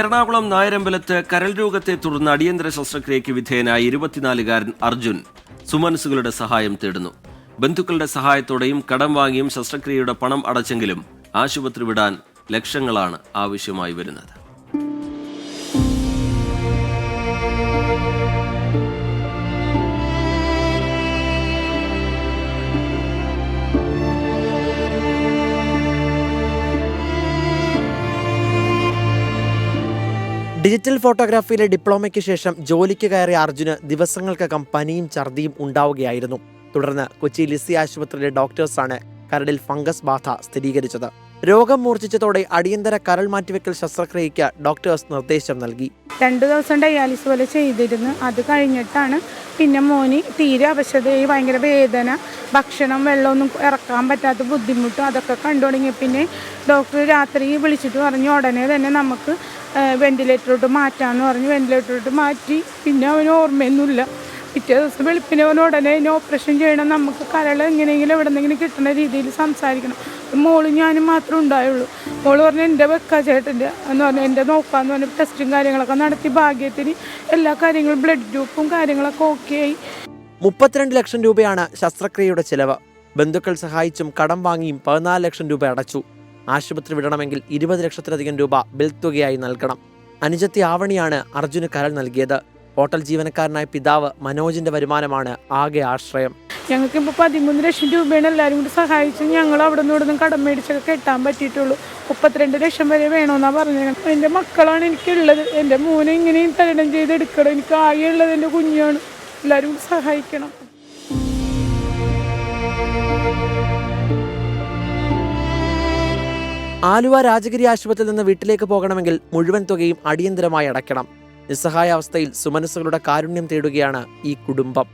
എറണാകുളം നായരമ്പലത്ത് കരൾ രോഗത്തെ തുടർന്ന് അടിയന്തര ശസ്ത്രക്രിയയ്ക്ക് വിധേയനായ ഇരുപത്തിനാലുകാരൻ അർജുൻ സുമനസുകളുടെ സഹായം തേടുന്നു. ബന്ധുക്കളുടെ സഹായത്തോടെയും കടം വാങ്ങിയും ശസ്ത്രക്രിയയുടെ പണം അടച്ചെങ്കിലും ആശുപത്രി വിടാൻ ലക്ഷങ്ങളാണ് ആവശ്യമായി വരുന്നത്. ഡിജിറ്റൽ ഫോട്ടോഗ്രാഫിയിലെ ഡിപ്ലോമയ്ക്ക് ശേഷം ജോലിക്ക് കയറിയ അർജുന് ദിവസങ്ങൾക്കകം പനിയും ഛർദിയും ഉണ്ടാവുകയായിരുന്നു. തുടർന്ന് കൊച്ചി ലിസി ആശുപത്രിയിലെ ഡോക്ടേഴ്സാണ് കരടിൽ ഫംഗസ് ബാധ സ്ഥിരീകരിച്ചത്. രോഗം മൂർച്ഛിച്ചതോടെ അടിയന്തര കരൾ മാറ്റിവെക്കൽ ശസ്ത്രക്രിയയ്ക്ക് ഡോക്ടേഴ്സ് നിർദ്ദേശം നൽകി. രണ്ട് ദിവസം ഡയാലിസ് പോലെ ചെയ്തിരുന്നു. അത് കഴിഞ്ഞിട്ടാണ് പിന്നെ മോനി തീരെ അവശതയായി ഭയങ്കര വേദന ഭക്ഷണം വെള്ളമൊന്നും ഇറക്കാൻ പറ്റാത്ത ബുദ്ധിമുട്ടും അതൊക്കെ കണ്ടു തുടങ്ങി. പിന്നെ ഡോക്ടർ രാത്രി വിളിച്ചിട്ട് പറഞ്ഞു ഉടനെ തന്നെ നമുക്ക് വെന്റിലേറ്ററിലോട്ട് മാറ്റാമെന്ന് പറഞ്ഞു. വെന്റിലേറ്ററിലോട്ട് മാറ്റി. പിന്നെ അവന് ഓർമ്മയൊന്നുമില്ല. പിറ്റേ ദിവസം വെളുപ്പിനെ അവൻ ഉടനെ അതിന് ഓപ്പറേഷൻ ചെയ്യണം. നമുക്ക് കരൾ എങ്ങനെയെങ്കിലും എവിടെന്നെങ്കിലും കിട്ടുന്ന രീതിയിൽ സംസാരിക്കണം. മോളും ഞാനും മാത്രമേ ഉണ്ടായുള്ളൂ. മോൾ പറഞ്ഞു എന്റെ വെക്കാ ചേട്ടന്റെ എന്ന് പറഞ്ഞു എന്റെ നോക്കാന്ന് പറഞ്ഞു ടെസ്റ്റും കാര്യങ്ങളൊക്കെ നടത്തി ഭാഗ്യത്തിന് എല്ലാ കാര്യങ്ങളും ബ്ലഡ് ഗ്രൂപ്പും കാര്യങ്ങളൊക്കെ ഓക്കെ ആയി. മുപ്പത്തിരണ്ട് ലക്ഷം രൂപയാണ് ശസ്ത്രക്രിയയുടെ ചിലവ്. ബന്ധുക്കൾ സഹായിച്ചും കടം വാങ്ങിയും പതിനാല് ലക്ഷം രൂപ അടച്ചു. ആശുപത്രി വിടണമെങ്കിൽ ഇരുപത് ലക്ഷത്തിലധികം രൂപ ബിൽ തുകയായി നൽകണം. അനുജത്തി ആവണിയാണ് അർജുന് കരൾ നൽകിയത്. ഹോട്ടൽ ജീവനക്കാരനായ പിതാവ് മനോജിന്റെ വരുമാനമാണ് ആകെ ആശ്രയം. ഞങ്ങൾക്ക് ഇപ്പോൾ പതിമൂന്ന് ലക്ഷം രൂപയാണ് എല്ലാവരും കൂടി സഹായിച്ച് ഞങ്ങൾ അവിടെ നിന്ന് ഇവിടെ നിന്ന് കടം മേടിച്ചൊക്കെ കെട്ടാൻ പറ്റിയിട്ടുള്ളൂ. മുപ്പത്തിരണ്ട് ലക്ഷം വരെ വേണമെന്നാണ് പറഞ്ഞത്. എന്റെ മക്കളാണ് എനിക്കുള്ളത്. എന്റെ മോനെ ഇങ്ങനെയും തരണം ചെയ്ത് എടുക്കണം എനിക്ക് ആകെ ഉള്ളത് എന്റെ കുഞ്ഞാണ്. എല്ലാവരും കൂടി സഹായിക്കണം. ആലുവ രാജഗിരി ആശുപത്രിയിൽ നിന്ന് വീട്ടിലേക്ക് പോകണമെങ്കിൽ മുഴുവൻ തുകയും അടിയന്തരമായി അടയ്ക്കണം. നിസ്സഹായാവസ്ഥയിൽ സുമനസ്സുകളുടെ കാരുണ്യം തേടുകയാണ് ഈ കുടുംബം.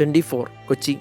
ട്വന്റി കൊച്ചി.